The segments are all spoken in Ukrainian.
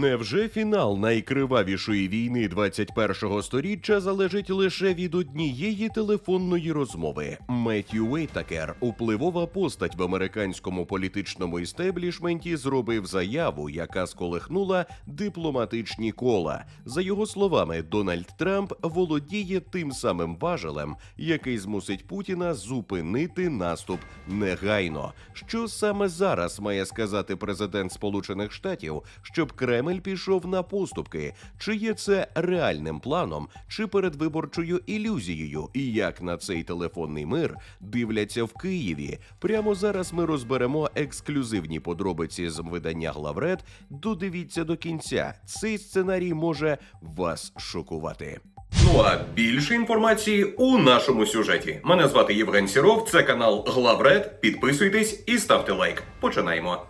Невже фінал найкривавішої війни 21-го сторіччя залежить лише від однієї телефонної розмови? Меттью Уейтакер, упливова постать в американському політичному істеблішменті, зробив заяву, яка сколихнула дипломатичні кола. За його словами, Дональд Трамп володіє тим самим важелем, який змусить Путіна зупинити наступ негайно. Що саме зараз має сказати президент Сполучених Штатів, щоб Кремль пішов на поступки? Чи є це реальним планом, чи передвиборчою ілюзією? І як на цей телефонний мир дивляться в Києві? Прямо зараз ми розберемо ексклюзивні подробиці з видання Главред. Додивіться до кінця. Цей сценарій може вас шокувати. Ну а більше інформації у нашому сюжеті. Мене звати Євген Сіров. Це канал Главред. Підписуйтесь і ставте лайк. Починаємо.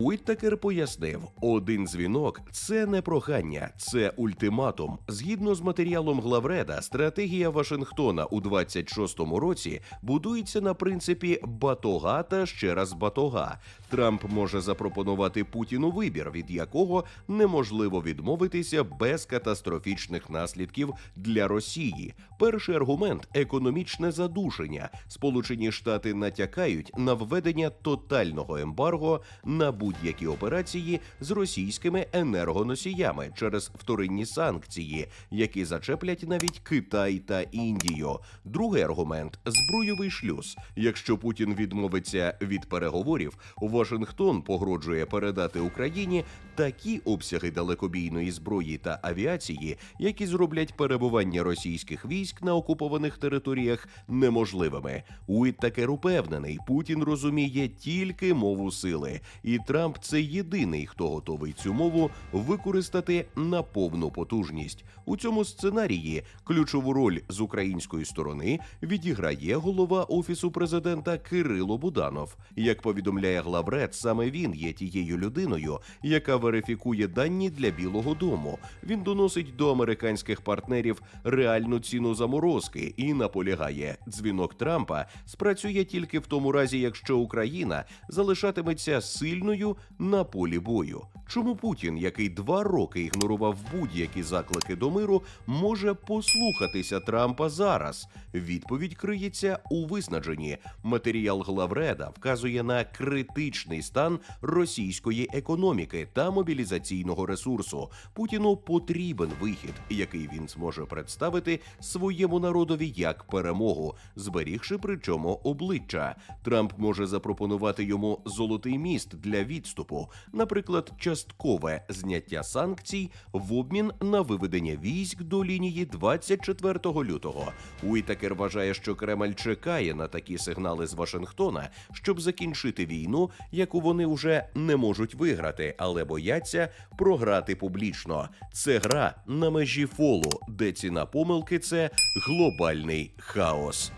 Уіттакер пояснив, один дзвінок це не прохання, це ультиматум. Згідно з матеріалом Главреда, стратегія Вашингтона у 26-му році будується на принципі батога та ще раз батога. Трамп може запропонувати Путіну вибір, від якого неможливо відмовитися без катастрофічних наслідків для Росії. Перший аргумент економічне задушення. Сполучені Штати натякають на введення тотального ембарго на будь-які операції з російськими енергоносіями через вторинні санкції, які зачеплять навіть Китай та Індію. Другий аргумент збруйовий шлюз. Якщо Путін відмовиться від переговорів, Вашингтон погрожує передати Україні такі обсяги далекобійної зброї та авіації, які зроблять перебування російських військ на окупованих територіях неможливими. Уіттакер упевнений, Путін розуміє тільки мову сили, і Трамп це єдиний, хто готовий цю мову використати на повну потужність. У цьому сценарії ключову роль з української сторони відіграє голова офісу президента Кирило Буданов. Як повідомляє главред, саме він є тією людиною, яка верифікує дані для Білого Дому. Він доносить до американських партнерів реальну ціну заморозки і наполягає, дзвінок Трампа спрацює тільки в тому разі, якщо Україна залишатиметься сильною на полі бою. Чому Путін, який два роки ігнорував будь-які заклики до миру, може послухатися Трампа зараз? Відповідь криється у виснаженні. Матеріал главреда вказує на критичний стан російської економіки та мобілізаційного ресурсу. Путіну потрібен вихід, який він зможе представити своєму народові як перемогу, зберігши при чому обличчя. Трамп може запропонувати йому золотий міст для відступу, наприклад, часткове зняття санкцій в обмін на виведення військ до лінії 24 лютого. Уітакер вважає, що Кремль чекає на такі сигнали з Вашингтона, щоб закінчити війну, яку вони вже не можуть виграти, але бояться програти публічно. Це гра на межі фолу, де ціна помилки це глобальний хаос.